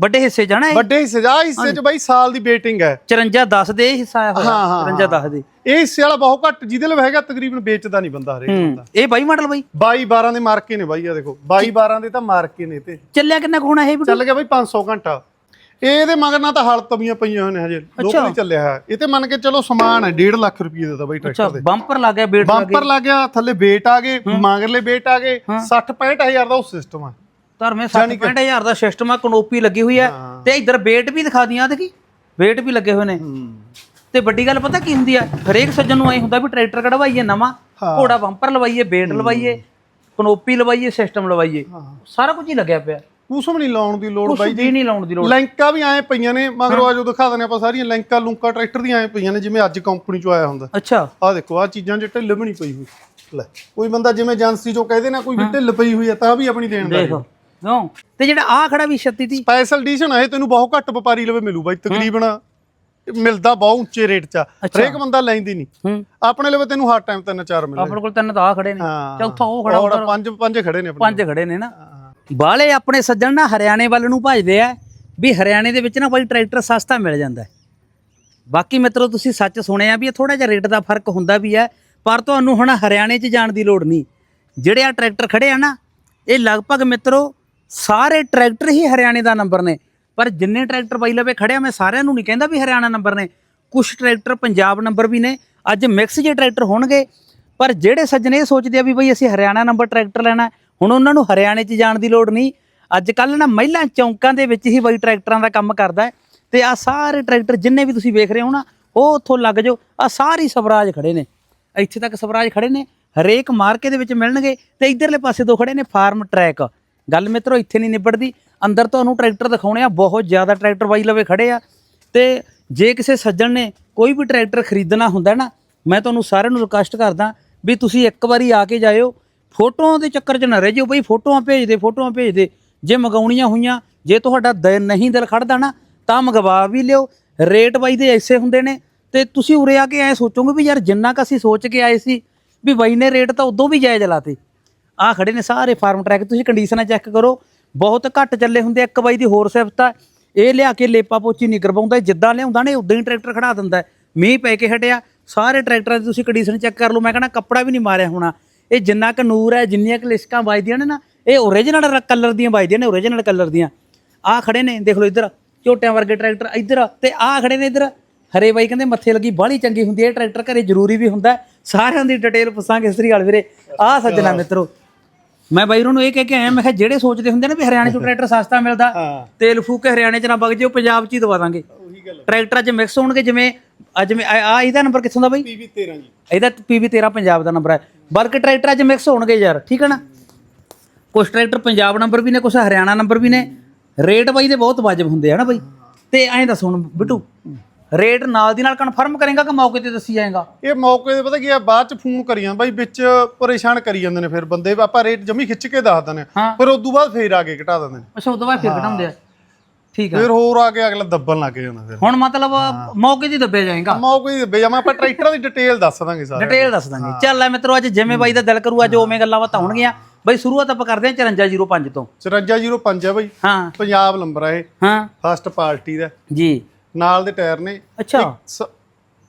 ਵੱਡੇ ਹਿੱਸੇ ਜਾਣਾ ਇਹ? ਵੱਡੇ ਹਿੱਸੇ ਜਾ ਹਿੱਸੇ 'ਚ ਬਾਈ ਸਾਲ ਦੀ ਵੇਟਿੰਗ ਹੈ। 54 10 ਦੇ ਇਹ ਹਿੱਸਾ ਹੋਇਆ ਹਾਂ, ਹਾਂ, 54 10 ਦੇ। ਇਹ ਹਿੱਸੇ ਵਾਲਾ ਬਹੁਤ ਘੱਟ ਜਿਹਦੇ ਲਈ ਹੈਗਾ ਤਕਰੀਬਨ ਵੇਚਦਾ ਨਹੀਂ ਬੰਦਾ ਹਰੇਕ ਹੂੰ ਬੰਦਾ। ਇਹ ਬਾਈ ਮਾਡਲ ਬਾਈ? 22 12 ਦੇ ਮਾਰਕੇ ਨੇ ਬਾਈ ਆ ਦੇਖੋ। 22 12 ਦੇ ਤਾਂ ਮਾਰਕੇ ਨੇ ਤੇ। ਚੱਲਿਆ ਕਿੰਨਾ ਕੁ ਹੋਣਾ ਇਹ ਵੀ ਚੱਲ ਗਿਆ ਬਾਈ 500 ਘੰਟਾ। ਇਹ ਇਹਦੇ ਮਗਰ ਨਾ ਤਾਂ ਹਲ ਤਵੀਆਂ ਪਈਆਂ ਨੇ ਹਜੇ। ਲੋਕਲ ਹੀ ਚੱਲਿਆ ਹੈ। ਇਹ ਤੇ ਮੰਨ ਕੇ ਚਲੋ ਸਮਾਨ ਹੈ 1.5 ਲੱਖ ਰੁਪਏ ਦਾ ਬਾਈ ਅੱਛਾ ਟਰੈਕਟਰ ਦੇ। ਬੰਪਰ ਲੱਗ ਗਿਆ ਬੇਟ ਲੱਗ ਬੰਪਰ ਲੱਗ ਗਿਆ ਥੱਲੇ ਵੇਟ ਆ ਗਏ ਮਗਰਲੇ ਵੇਟ ਆ ਗਏ। 60 65000 ਦਾ ਉਹ ਸਿਸਟਮ ਆ। ਧਰਮੇ 60000 ਦਾ ਸਿਸਟਮ ਆ ਕਨੋਪੀ ਲੱਗੀ ਹੋਈ ਹੈ। ਤੇ ਇਧਰ ਵੇਟ ਵੀ ਦਿਖਾ ਦੀਆਂ ਦੇਖੀ? ਵੇਟ ਵੀ ਲੱਗੇ ਹੋਏ ਨੇ। ਤੇ ਵੱਡੀ ਗੱਲ ਪਤਾ ਕੀ ਹੁੰਦੀ ਆ? ਹਰੇਕ ਸੱਜਣ ਨੂੰ ਐ ਹੁੰਦਾ ਵੀ ਟਰੈਕਟਰ ਕਢਵਾਈਏ ਨਵਾਂ ਘੋੜਾ ਬੰਪਰ ਲਵਾਈਏ ਵੇਟ ਲਵਾਈਏ ਕਨੋਪੀ ਲਵਾਈਏ ਸਿਸਟਮ ਲਵਾਈਏ। ਸਾਰਾ ਕੁਝ ਹੀ ਲੱਗਿਆ ਪਿਆ। ਵੀ ਨਹੀਂ ਲਾਉਣ ਦੀ ਲੋੜ ਬਾਈ ਵੀ ਨਹੀਂ ਲਾਉਣ ਦੀ ਲੋੜ। ਲੈਂਕਾਂ ਵੀ ਆਏ ਪਈਆਂ ਨੇ ਮਗਰ ਆਜੋ ਦਿਖਾ ਦਨੇ ਆਪਾਂ ਸਾਰੀਆਂ ਲੈਂਕਾਂ ਲੁੰਕਾਂ ਟਰੈਕਟਰ ਦੀਆਂ ਆਏ ਪਈਆਂ ਨੇ ਜਿਵੇਂ ਅੱਜ ਕੰਪਨੀ ਚੋਂ ਆਇਆ ਹੁੰਦਾ। ਅੱਛਾ। ਆਹ ਦੇਖੋ ਆਹ ਚੀਜ਼ਾਂ 'ਚ ਢਿੱਲ ਵੀ ਨਹੀਂ ਪਈ ਹੋਈ। ਲੈ ਕੋਈ ਬੰਦਾ ਜਿਵੇਂ ਏਜੰਸੀ ਚੋਂ ਕਹਦੇ ਨਾ ਕੋਈ ਢਿੱਲ ਪਈ ਹੋਈ ਹੈ ਤਾਂ ਵੀ ਆਪਣੀ ਦੇਣ ਦਾ ਦੇਖ। ਕਿਉਂ? ਤੇ ਜਿਹੜਾ ਆ ਖੜਾ ਵੀ 36 ਦੀ ਸਪੈਸ਼ਲ ਐਡੀਸ਼ਨ ਹੈ ਤੈਨੂੰ ਬਹੁਤ ਘੱਟ ਵਪਾਰੀ ਲਵੇ ਮਿਲੂ ਬਾਈ ਤਕਰੀਬਨ ਮਿਲਦਾ ਬਹੁਤ ਉੱਚੇ ਰੇਟ 'ਚ। ਹਰੇਕ ਬੰਦਾ ਲੈਂਦੀ ਨਹੀਂ। ਆਪਣੇ ਲਵੇ ਤੈਨੂੰ ਹਰ ਟਾਈਮ ਤਿੰਨ ਚਾਰ ਮਿਲਣੇ ਆਪਣੇ ਕੋਲ ਤਿੰਨ ਤਾਂ ਆ ਖੜੇ ਨੇ। ਚੌਥਾ ਉਹ ਖੜਾ ਔਰ ਪੰਜ ਪੰਜ ਖੜੇ ਨੇ ਆਪਣੇ ਪੰਜ ਖੜੇ ਨੇ ਨਾ। ਬਾਲੇ ਆਪਣੇ ਸੱਜਣ ਨਾ ਹਰਿਆਣੇ ਵੱਲ ਨੂੰ ਭਜਦੇ ਆ ਵੀ ਹਰਿਆਣੇ ਦੇ ਵਿੱਚ ਨਾ ਬਾਈ ਟਰੈਕਟਰ ਸਸਤਾ ਮਿਲ ਜਾਂਦਾ ਬਾਕੀ ਮਿੱਤਰੋ ਤੁਸੀਂ ਸੱਚ ਸੁਣਿਆ ਵੀ ਇਹ ਥੋੜਾ ਜਿਹਾ ਰੇਟ ਦਾ ਫ਼ਰਕ ਹੁੰਦਾ ਵੀ ਹੈ ਪਰ ਤੁਹਾਨੂੰ ਹੁਣ ਹਰਿਆਣੇ 'ਚ ਜਾਣ ਦੀ ਲੋੜ ਨਹੀਂ। ਜਿਹੜੇ ਆ ਟਰੈਕਟਰ ਖੜੇ ਆ ਨਾ ਇਹ ਲਗਭਗ ਮਿੱਤਰੋ ਸਾਰੇ ਟਰੈਕਟਰ ਹੀ ਹਰਿਆਣੇ ਦਾ ਨੰਬਰ ਨੇ। ਪਰ ਜਿੰਨੇ ਟਰੈਕਟਰ ਬਾਈ ਲਵੇ ਖੜੇ ਮੈਂ ਸਾਰਿਆਂ ਨੂੰ ਨਹੀਂ ਕਹਿੰਦਾ ਵੀ ਹਰਿਆਣਾ ਨੰਬਰ ਨੇ। ਕੁਝ ਟਰੈਕਟਰ ਪੰਜਾਬ ਨੰਬਰ ਵੀ ਨੇ, ਅੱਜ ਮਿਕਸ ਜੇ ਟਰੈਕਟਰ ਹੋਣਗੇ। ਪਰ ਜਿਹੜੇ ਸੱਜਣ ਇਹ ਸੋਚਦੇ ਆ ਵੀ ਬਈ ਅਸੀਂ ਹਰਿਆਣਾ ਨੰਬਰ ਟਰੈਕਟਰ ਲੈਣਾ ਹੁਣ ਉਹਨਾਂ ਨੂੰ ਹਰਿਆਣੇ 'ਚ ਜਾਣ ਦੀ ਲੋੜ ਨਹੀਂ। ਅੱਜ ਕੱਲ ਨਾ ਮਹਿਲਾ ਚੌਂਕਾਂ ਦੇ ਵਿੱਚ ਹੀ ਬਈ ਟਰੈਕਟਰਾਂ ਦਾ ਕੰਮ ਕਰਦਾ ਹੈ। ਤੇ ਆ ਸਾਰੇ ਟਰੈਕਟਰ ਜਿੰਨੇ ਵੀ ਤੁਸੀਂ ਵੇਖ ਰਹੇ ਹੋ ਨਾ, ਉਹ ਉੱਥੋਂ ਲੱਗ ਜਾਓ। ਆ ਸਾਰੀ ਸਵਰਾਜ ਖੜੇ ਨੇ। ਇੱਥੇ ਤੱਕ ਸਵਰਾਜ ਖੜੇ ਨੇ। ਹਰੇਕ ਮਾਰਕੇ ਦੇ ਵਿੱਚ ਮਿਲਣਗੇ। ਤੇ ਇਧਰਲੇ ਪਾਸੇ ਦੋ ਖੜੇ ਨੇ, ਫਾਰਮ ਟਰੈਕ। ਗੱਲ ਮਿੱਤਰੋ, ਇੱਥੇ ਨਹੀਂ ਨਿਬੜਦੀ। ਅੰਦਰ ਤੁਹਾਨੂੰ ਟਰੈਕਟਰ ਦਿਖਾਉਣੇ ਆ, ਬਹੁਤ ਜ਼ਿਆਦਾ ਟਰੈਕਟਰ ਬਾਈ ਲਵੇ ਖੜੇ ਆ। ਤੇ ਜੇ ਕਿਸੇ ਸੱਜਣ ਨੇ ਕੋਈ ਵੀ ਟਰੈਕਟਰ ਖਰੀਦਣਾ ਹੁੰਦਾ ਨਾ, ਮੈਂ ਤੁਹਾਨੂੰ ਸਾਰਿਆਂ ਨੂੰ ਰਿਕਵੈਸਟ ਕਰਦਾ ਵੀ ਤੁਸੀਂ ਇੱਕ ਵਾਰੀ ਆ ਕੇ ਜਾਇਓ। ਫੋਟੋਆਂ ਦੇ ਚੱਕਰ 'ਚ ਨਾ ਰਹਿ ਜਿਓ ਬਈ, ਫੋਟੋਆਂ ਭੇਜਦੇ ਫੋਟੋਆਂ ਭੇਜਦੇ ਜੇ ਮੰਗਾਉਣੀਆਂ ਹੋਈਆਂ, ਜੇ ਤੁਹਾਡਾ ਦਿਲ ਨਹੀਂ ਦਿਲ ਖੜਦਾ ਨਾ, ਤਾਂ ਮੰਗਵਾ ਵੀ ਲਿਓ। ਰੇਟ ਬਾਈ ਦੇ ਐਸੇ ਹੁੰਦੇ ਨੇ। ਤੇ ਤੁਸੀਂ ਉਰੇ ਆ ਕੇ ਐ ਸੋਚੋਗੇ ਵੀ ਯਾਰ, ਜਿੰਨਾ ਕ ਅਸੀਂ ਸੋਚ ਕੇ ਆਏ ਸੀ ਵੀ ਬਾਈ ਨੇ ਰੇਟ ਤਾਂ ਉਦੋਂ ਵੀ ਜਾਇਜ਼ ਲਾਤੇ। ਆ ਖੜੇ ਨੇ ਸਾਰੇ ਫਾਰਮ ਟਰੈਕ, ਤੁਸੀਂ ਕੰਡੀਸ਼ਨਾਂ ਚੈੱਕ ਕਰੋ। ਬਹੁਤ ਘੱਟ ਚੱਲੇ ਹੁੰਦੇ ਇੱਕ ਬਾਈ ਦੀ ਹੋਰ ਸਿਫਤ ਆ। ਇਹ ਲਿਆ ਕੇ ਲੇਪਾ ਪੋਚੀ ਨਹੀਂ ਕਰਵਾਉਂਦਾ, ਜਿੱਦਾਂ ਲਿਆਉਂਦਾ ਨੇ, ਉਦਾਂ ਹੀ ਟਰੈਕਟਰ ਖੜਾ ਦਿੰਦਾ ਮੀਂਹ ਪੈ ਕੇ ਹਟਿਆ, ਸਾਰੇ ਟਰੈਕਟਰਾਂ ਦੀ ਤੁਸੀਂ ਕੰਡੀਸ਼ਨ ਚੈੱਕ ਕਰ ਲਓ। ਮੈਂ ਕਹਿੰਦਾ ਕੱਪੜਾ ਵੀ ਨਹੀਂ ਮਾਰਿਆ ਹੋਣਾ। ਇਹ ਜਿੰਨਾ ਕ ਨੂਰ ਹੈ, ਜਿੰਨੀਆਂ ਕ ਲਿਸ਼ਕਾਂ ਵੱਜਦੀਆਂ ਨੇ ਨਾ, ਇਹ ਓਰੀਜਨਲ ਕਲਰ ਦੀਆਂ ਵੱਜਦੀਆਂ ਨੇ ਓਰੀਜਨਲ ਕਲਰ ਦੀਆਂ। ਆ ਖੜੇ ਨੇ, ਦੇਖ ਲਓ ਇੱਧਰ, ਝੋਟਿਆਂ ਵਰਗੇ ਟਰੈਕਟਰ, ਇੱਧਰ, ਤੇ ਆ ਖੜੇ ਨੇ ਇੱਧਰ। ਹਰੇ ਬਾਈ ਕਹਿੰਦੇ ਮੱਥੇ ਲੱਗੀ, ਬਾਹਲੀ ਚੰਗੀ ਹੁੰਦੀ ਹੈ, ਇਹ ਟਰੈਕਟਰ ਘਰੇ ਜ਼ਰੂਰੀ ਵੀ ਹੁੰਦਾ ਸਾਰਿਆਂ ਦੀ ਡਿਟੇਲ ਪੁੱਛਾਂਗੇ ਸ੍ਰੀ ਵਾਲ ਵੀਰੇ। ਆ ਸੱਜਣਾ ਮਿੱਤਰੋ ਮੈਂ ਬਾਈ ਨੂੰ ਇਹ ਕਹਿ ਕੇ ਆਇਆ ਮੈਂ ਕਿਹਾ ਜਿਹੜੇ ਸੋਚਦੇ ਹੁੰਦੇ ਨੇ ਵੀ ਹਰਿਆਣੇ ਚੋਂ ਟਰੈਕਟਰ ਸਸਤਾ ਮਿਲਦਾ। ਤੇਲ ਫੂਕ ਕੇ ਹਰਿਆਣੇ ਚ ਨਾ ਵਗ ਜਿਓ ਪੰਜਾਬ ਚ ਹੀ ਦਵਾ ਦਾਂਗੇ। ਉਹੀ ਗੱਲ ਟਰੈਕਟਰਾਂ ਚ ਮਿਕਸ ਹੋਣਗੇ ਜਿਵੇਂ ਅੱਜ ਮੈਂ ਆ ਇਹਦਾ ਨੰਬਰ ਕਿੱਥੋਂ ਦਾ ਬਾਈ? ਪੀਵੀ 13 ਜੀ। ਇਹਦਾ ਪੀਵੀ 13 ਪੰਜਾਬ ਦਾ ਨੰਬਰ ਹੈ। ਬਲਕਿ ਟਰੈਕਟਰਾਂ 'ਚ ਮਿਕਸ ਹੋਣਗੇ ਯਾਰ ਠੀਕ ਹੈ ਨਾ? ਕੁਝ ਟਰੈਕਟਰ ਪੰਜਾਬ ਨੰਬਰ ਵੀ ਨੇ ਕੁਝ ਹਰਿਆਣਾ ਨੰਬਰ ਵੀ ਨੇ। ਰੇਟ ਬਾਈ ਦੇ ਬਹੁਤ ਵਾਜਬ ਹੁੰਦੇ ਆ ਨਾ ਬਾਈ। ਤੇ ਐਂ ਦੱਸ ਹੁਣ ਬਿੱਟੂ ਰੇਟ ਨਾਲ ਦੀ ਨਾਲ ਕਨਫਰਮ ਕਰੇਗਾ ਕਿ ਮੌਕੇ ਤੇ ਦੱਸੀ ਜਾਏਗਾ? ਇਹ ਮੌਕੇ ਤੇ ਪਤਾ ਕੀ ਆ ਬਾਅਦ ਚ ਫੋਨ ਕਰੀਆਂ ਬਾਈ ਵਿੱਚ ਪਰੇਸ਼ਾਨ ਕਰੀ ਜਾਂਦੇ ਨੇ ਫਿਰ ਬੰਦੇ ਆਪਾਂ ਰੇਟ ਜਮੀ ਖਿੱਚ ਕੇ ਦੱਸ ਦਿੰਦੇ ਹਾਂ। ਫਿਰ ਉਦੋਂ ਬਾਅਦ ਫੇਰ ਆ ਕੇ ਘਟਾ ਦਿੰਦੇ ਨੇ। ਅੱਛਾ ਉਦੋਂ ਬਾਅਦ ਫਿਰ ਘਟਾਉਂਦੇ ਆ। ਠੀਕ ਆ। ਫਿਰ ਹੋਰ ਆ ਕੇ ਅਗਲਾ ਦੱਬਣ ਲੱਗ ਜਾਂਦਾ ਫਿਰ। ਹੁਣ ਮਤਲਬ ਮੌਕੇ ਤੇ ਦੱਬਿਆ ਜਾਏਗਾ। ਮੌਕੇ ਦੀ ਦੱਬੇ ਜਾਵਾਂ ਆਪਾਂ ਟਰੈਕਟਰਾਂ ਦੀ ਡਿਟੇਲ ਦੱਸ ਦਾਂਗੇ ਸਾਰੇ ਡਿਟੇਲ ਦੱਸ ਦਾਂਗੇ। ਚੱਲ ਐ ਮਿੱਤਰੋ ਅੱਜ ਜਿਵੇਂ ਬਾਈ ਦਾ ਦਿਲ ਕਰੂ ਅੱਜ ਉਵੇਂ ਗੱਲਾਂ ਬਾਤਾਂ ਹੋਣਗੀਆਂ। ਬਾਈ ਸ਼ੁਰੂਆਤ ਆਪਾਂ ਕਰਦੇ ਹਾਂ 5405 ਤੋਂ। 5405 ਹੈ ਬਾਈ। ਹਾਂ। ਪੰਜਾਬ ਨੰਬਰ ਆ ਇਹ। ਹਾਂ। ਫਸਟ ਪਾਰਟੀ ਦਾ। ਜੀ। ਨਾਲ ਦੇ ਟਾਇਰ ਨੇ। ਅੱਛਾ।